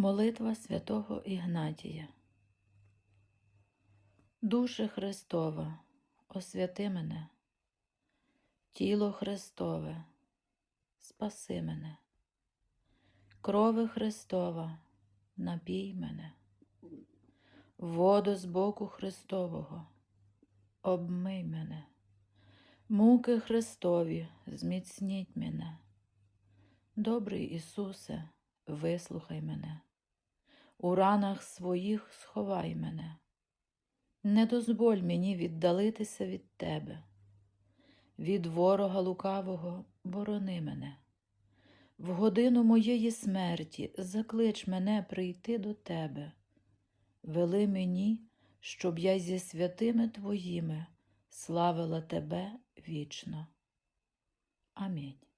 Молитва святого Ігнатія. Душе Христова, освяти мене, тіло Христове, спаси мене, крови Христова, напій мене, воду з боку Христового, обмий мене, муки Христові, зміцніть мене. Добрий Ісусе, вислухай мене, у ранах своїх сховай мене, не дозволь мені віддалитися від Тебе, від ворога лукавого борони мене, в годину моєї смерті заклич мене прийти до Тебе, вели мені, щоб я зі святими Твоїми славила Тебе вічно. Амінь.